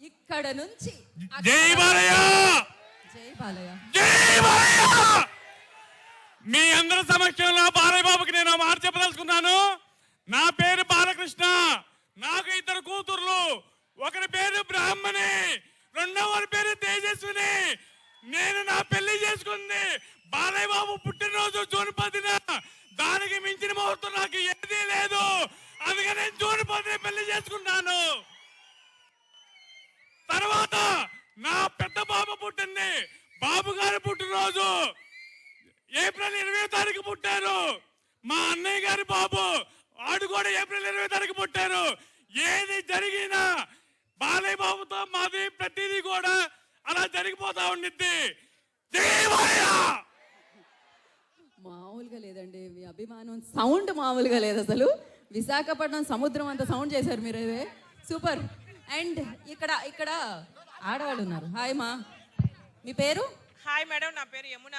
ఇక్కడ నుంచి జై బాలయ్య! జై బాలయ్య. జై బాలయ్య! మీ అందరి సమక్షంలో బాలయ్య బాబుకి నేను మాట చెప్పదలుచుకున్నాను. నా పేరు బాలకృష్ణ. నాకు ఇద్దరు కూతుర్లు. ఒకరి పేరు బ్రాహ్మణి. రెండవ పేరు తేజస్విని. నేను నా పెళ్ళి చేసుకుంది. బాలయ్య బాబు పుట్టినరోజు జూన్ పదిన. దానికి మించిన ముహూర్తం నాకు ఏదీ లేదు. అందుకని నేను జూన్ పదిన పెళ్ళి చేసుకున్నాను. తర్వాత నా పెద్ద బాబు పుట్టింది. బాబు గారి పుట్టినరోజు ఏప్రిల్ ఇరవై తారీఖు పుట్టారు. మా అన్నయ్య గారి బాబు వాడు కూడా ఏప్రిల్ ఇరవై తారీఖు పుట్టారు. ఏది జరిగినా బాలయ్య బాబుతో మాది ప్రతిదీ కూడా అలా జరిగిపోతా ఉండిద్ది. మామూలుగా లేదండి. మీ అభిమానం సౌండ్ మామూలుగా లేదు అసలు. విశాఖపట్నం సముద్రం అంత సౌండ్ చేశారు మీరు సూపర్. అండ్ ఇక్కడ ఇక్కడ ఆడవాళ్ళు ఉన్నారు. హాయ్ మా మీ పేరు? హాయ్ మేడం నా పేరు యమున.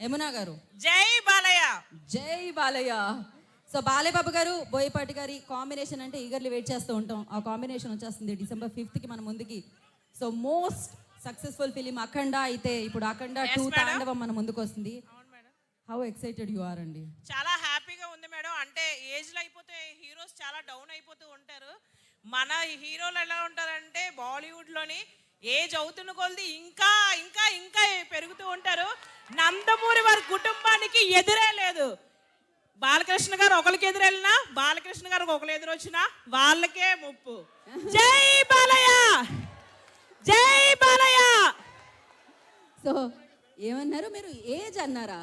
యమునా గారు. జై బాలయ్య. జై బాలయ్య. సో బాలయ్య బాబు గారు బోయపాటి గారి కాంబినేషన్ అంటే ఈగర్లీ వెయిట్ చేస్తూ ఉంటాం. ఆ కాంబినేషన్ వచ్చేస్తుంది డిసెంబర్ ఫిఫ్త్కి మన ముందుకి. So most successful film Akhanda అయితే ఇప్పుడు అఖండ టూ. తాండవం మన ముందుకు వస్తుంది. హౌ ఎక్సైటెడ్ యు ఆర్ అండి. చాలా హ్యాపీగా ఉంది మేడం అంటే ఏజ్లో అయిపోతే హీరోస్ చాలా డౌన్ అయిపోతూ ఉంటారు. మన హీరోలు ఎలా ఉంటారంటే బాలీవుడ్లోని ఏజ్ అవుతున్న కొలది ఇంకా ఇంకా ఇంకా పెరుగుతూ ఉంటారు. నందమూరి వారి కుటుంబానికి ఎదురే లేదు. బాలకృష్ణ గారు ఒకరికి ఎదురెళ్ళినా బాలకృష్ణ గారు ఒకరు ఎదురొచ్చినా వాళ్ళకే ముప్పు. జై బాలయ్య! జై బాలయ్య! సో ఏమన్నారు మీరు? ఏజ్ అన్నారా?